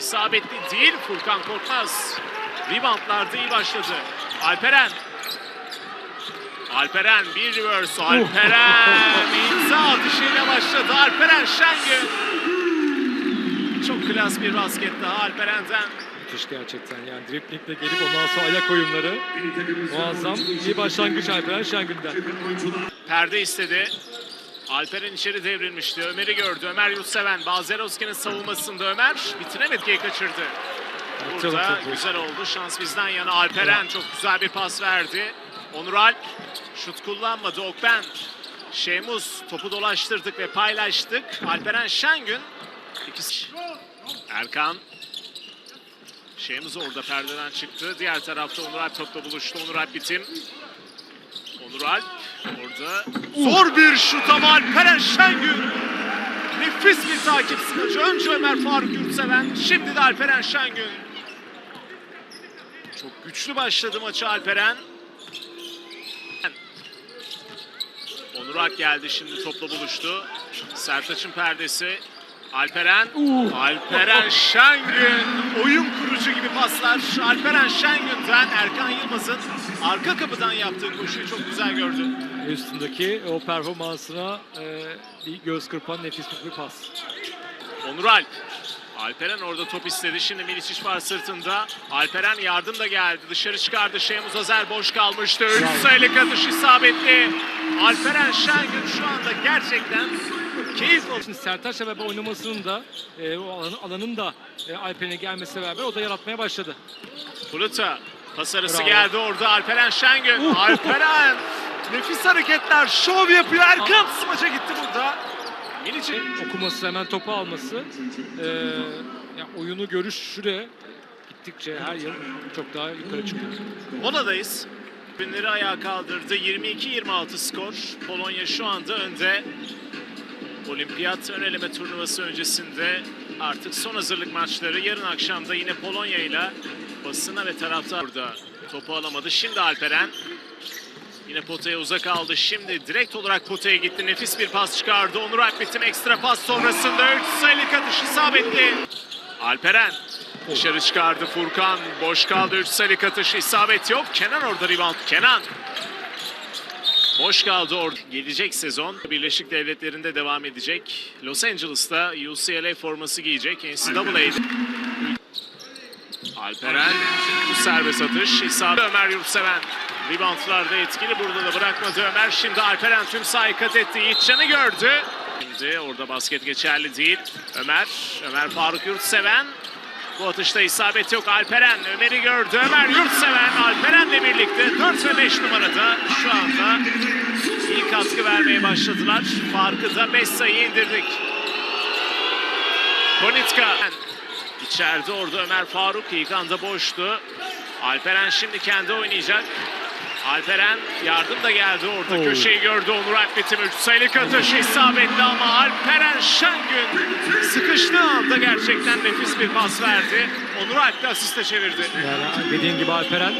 isabetli değil. Furkan Korkmaz. Reboundlarda iyi başladı. Alperen. Alperen bir reverse. Alperen imza atışıyla başladı. Alperen Şengün. Çok klas bir basket daha Alperen'den. Müthiş gerçekten yani driplingle gelip ondan sonra ayak oyunları muazzam bir başlangıç Alperen Şengün'den. Perde istedi. Alperen içeri devrilmişti. Ömer'i gördü. Ömer Yurtseven. Bazerovski'nin savunmasında Ömer bitiremedi kaçırdı. Burada güzel oldu. Şans bizden yana. Alperen çok güzel bir pas verdi. Onur Alp şut kullanmadı. Okben. Şemus topu dolaştırdık ve paylaştık. Alperen Şengün. İkisi. Erkan. Şemus orada perdeden çıktı. Diğer tarafta Onur Alp topla buluştu. Onur Alp bitim. Onur Alp orada. Zor bir şut ama Alperen Şengün. Nefis bir takip sınırcı. Önce Ömer Faruk Yurtseven, şimdi de Alperen Şengün. Çok güçlü başladı maçı Alperen. Onur Alp geldi şimdi topla buluştu. Sertaç'ın perdesi. Alperen, Alperen Şengün. Oyun kurucu gibi paslar. Alperen Şengün'den Erkan Yılmaz'ın arka kapıdan yaptığı koşuyu çok güzel gördü. Üstündeki o performansına e, bir göz kırpan nefis bir pas. Onur Alp. Alperen orada top istedi. Şimdi Milicic var sırtında. Alperen yardım da geldi. Dışarı çıkardı. Şeymuz Özer boş kalmıştı. Üç sayılık atış isabetli. Alperen Şengün şu anda gerçekten keyif olsun. Şimdi beraber oynamasının da e, o alanın, alanın da e, Alperen'e gelmesiyle beraber o da yaratmaya başladı. Fluta. Pas arası Bravo. geldi orada. Alperen Şengün. Uh. Alperen. Nefis hareketler. Şov yapıyor. Erkan smaça gitti burada. Milicic. Okuması hemen topu alması e, ya oyunu görüşü de gittikçe her yıl çok daha yukarı çıkıyor. Moladayız. Günleri ayağa kaldırdı. 22-26 skor. Polonya şu anda önde. Olimpiyat ön eleme turnuvası öncesinde artık son hazırlık maçları. Yarın akşam da yine Polonya ile basına ve taraftar burada topu alamadı. Şimdi Alperen yine potaya uzak aldı. Şimdi direkt olarak potaya gitti. Nefis bir pas çıkardı. Onur Alp bitim ekstra pas sonrasında 3 sayılık atış isabetli. Alperen dışarı çıkardı Furkan. Boş kaldı 3 sayılık atış isabet yok. Kenan orada rebound. Kenan Boş kaldı orada. Gelecek sezon Birleşik Devletleri'nde devam edecek. Los Angeles'ta UCLA forması giyecek. NCAA'de. Alperen bu serbest atış. İsabet Ömer Yurtseven. Reboundlarda etkili. Burada da bırakmadı Ömer. Şimdi Alperen tüm sahayı kat etti. Yiğitcan'ı gördü. Şimdi orada basket geçerli değil. Ömer. Ömer Faruk Yurtseven. Bu atışta isabet yok. Alperen Ömer'i gördü. Ömer Yurtseven Alperen'le birlikte 4 ve 5 numarada şu anda iyi katkı vermeye başladılar. Farkı da 5 sayı indirdik. Konitka içeride orada Ömer Faruk ilk anda boştu. Alperen şimdi kendi oynayacak. Alperen yardım da geldi orada Oo. köşeyi gördü Onur Alp bitim 3 sayılık atış isabetli ama Alperen Şengün sıkıştığı anda gerçekten nefis bir pas verdi. Onur Alp de asiste çevirdi. Yani dediğin gibi Alperen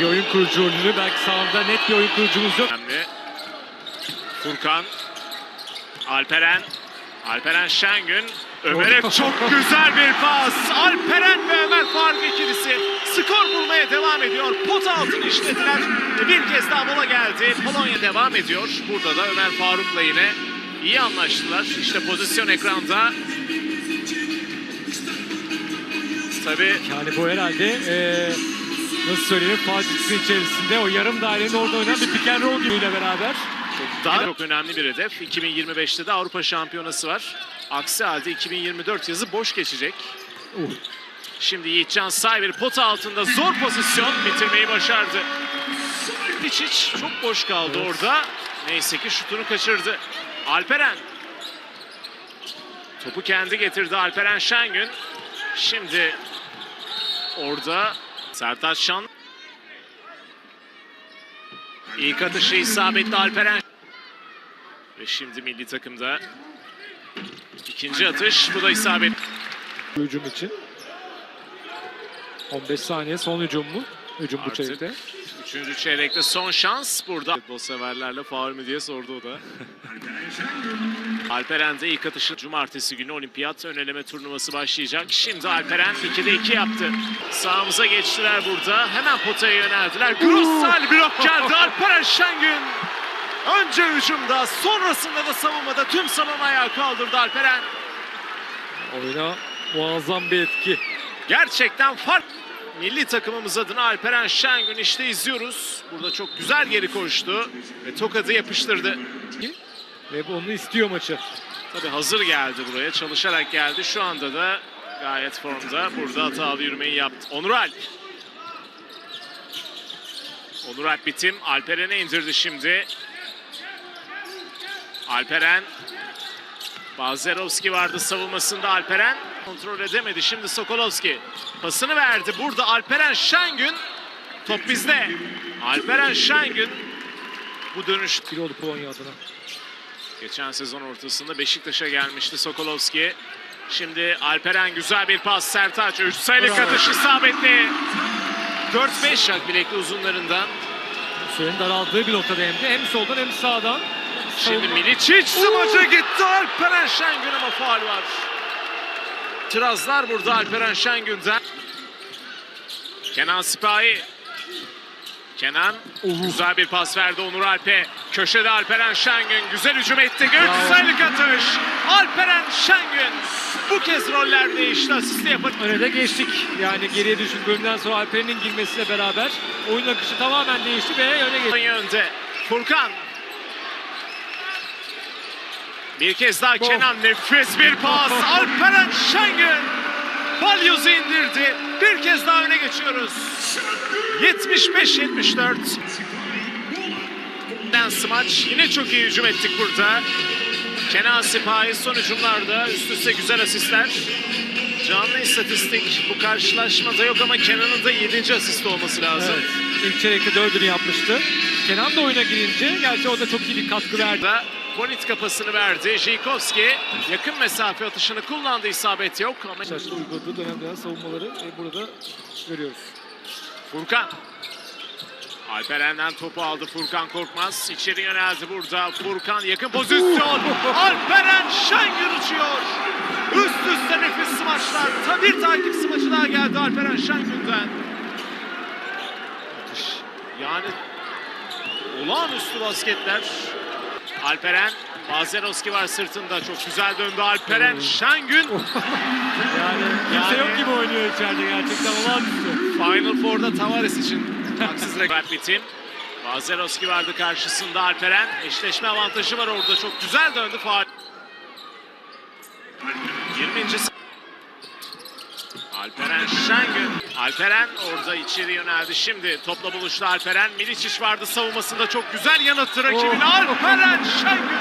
bir oyun kurucu rolünü belki sahada net bir oyun kurucumuz yok. Önemli. Furkan. Alperen. Alperen Şengün. Ömer'e çok güzel bir pas. Alperen ve Ömer Faruk ikilisi skor bulmaya devam ediyor. Pot altını işlediler. Bir kez daha mola geldi. Polonya devam ediyor. Burada da Ömer Faruk'la yine iyi anlaştılar. İşte pozisyon ekranda. Tabii Yani bu herhalde eee nasıl söyleyeyim Fatih'in içerisinde o yarım dairenin orada oynanan bir pick and roll gibiyle beraber. Daha çok önemli bir hedef. 2025'te de Avrupa Şampiyonası var. Aksi halde 2024 yazı boş geçecek. Uh, Şimdi Yiğitcan Sayver pota altında zor pozisyon bitirmeyi başardı. Hiç çok boş kaldı Evet. orada. Neyse ki şutunu kaçırdı. Alperen. Topu kendi getirdi Alperen Şengün. Şimdi orada Sertaç Şan. İlk atışı isabetli Alperen. Ve şimdi milli takımda ikinci atış. Bu da isabet. hücum için. 15 saniye son hücum mu? Hücum bu Artık çeyrekte. Üçüncü çeyrekte son şans burada. Futbol severlerle faul mü diye sordu o da. Alperen de ilk atışı cumartesi günü olimpiyat öneleme turnuvası başlayacak. Şimdi Alperen 2'de 2 yaptı. Sağımıza geçtiler burada. Hemen potaya yöneldiler. Grossal blok geldi Alperen Şengün. Önce hücumda sonrasında da savunmada tüm salon ayağa kaldırdı Alperen. Oyuna muazzam bir etki. Gerçekten fark. Milli takımımız adına Alperen Şengün işte izliyoruz. Burada çok güzel geri koştu ve tokadı yapıştırdı. Ve onu istiyor maçı. Tabii hazır geldi buraya, çalışarak geldi. Şu anda da gayet formda. Burada hatalı yürümeyi yaptı. Onur Alp. Onur Alp bitim. Alperen'e indirdi şimdi. Alperen. Bazerovski vardı savunmasında Alperen. Kontrol edemedi. Şimdi Sokolovski. Pasını verdi. Burada Alperen Şengün. Top bizde. Alperen Şengün. Bu dönüş Kilo oldu Polonya adına. Geçen sezon ortasında Beşiktaş'a gelmişti Sokolovski. Şimdi Alperen güzel bir pas Sertaç. Üç sayılık Bravo. atış isabetli. 4-5 şak bilekli uzunlarından. Sürenin daraldığı bir noktada hem de hem soldan hem sağdan. Şimdi Miličić smaca gitti Alperen Şengün ama faul var. Tirazlar burada Alperen Şengün'den. Kenan Sipahi. Kenan güzel bir pas verdi Onur Alp'e. Köşede Alperen Şengün güzel hücum etti. Güzellik atış. Alperen Şengün bu kez roller değişti. Asisti yapın. Öne de geçtik. Yani geriye düştük bölümden sonra Alperen'in girmesiyle beraber oyun akışı tamamen değişti ve öne geçti. Yönde. Furkan. Bir kez daha Gol. Kenan nefis bir pas. Alperen Şengün. Balyoz'u indirdi. Bir kez daha öne geçiyoruz. 75-74. Dance maç. Yine çok iyi hücum ettik burada. Kenan Sipahi son hücumlarda üst üste güzel asistler. Canlı istatistik bu karşılaşmada yok ama Kenan'ın da 7. asist olması lazım. Evet. İlk çeyrekte dördünü yapmıştı. Kenan da oyuna girince gerçi o da çok iyi bir katkı verdi. da Bonit kapasını verdi. Jikovski yakın mesafe atışını kullandı. isabet yok ama Beşiktaş'ta uyguladığı dönem dönem savunmaları e, burada görüyoruz. Furkan. Alperen'den topu aldı Furkan Korkmaz. İçeri yöneldi burada. Furkan yakın pozisyon. Alperen Şengün uçuyor. Üst üste nefis smaçlar. Ta bir takip smaçı daha geldi Alperen Şengün'den. Müthiş. Yani olağanüstü basketler. Alperen, Bazerovski var sırtında. Çok güzel döndü Alperen. Şengün Yani kimse Yani- yok gibi oynuyor içeride gerçekten olağanüstü. Final Four'da Tavares için haksız rekabet bitim. Bazerovski vardı karşısında Alperen. Eşleşme avantajı var orada. Çok güzel döndü faal. 20. Alperen Şengün. Alperen orada içeri yöneldi. Şimdi topla buluştu Alperen. Miličić vardı savunmasında. Çok güzel yanıttı rakibini. Oh. Alperen Şengün.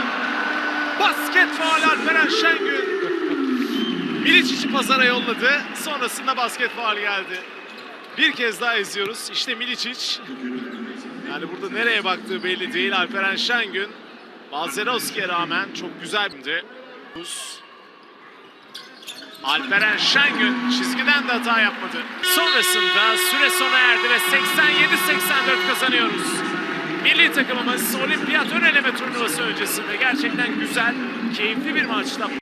Basket faal Alperen Şengün. Miličić'i pazara yolladı. Sonrasında basket faal geldi. Bir kez daha izliyoruz. İşte Miličić. Yani burada nereye baktığı belli değil. Alperen Şengün. Balzerovski'ye rağmen çok güzel bir Alperen Şengün çizgiden de hata yapmadı. Sonrasında süre sona erdi ve 87-84 kazanıyoruz. Milli takımımız olimpiyat ön eleme turnuvası öncesinde gerçekten güzel, keyifli bir maçta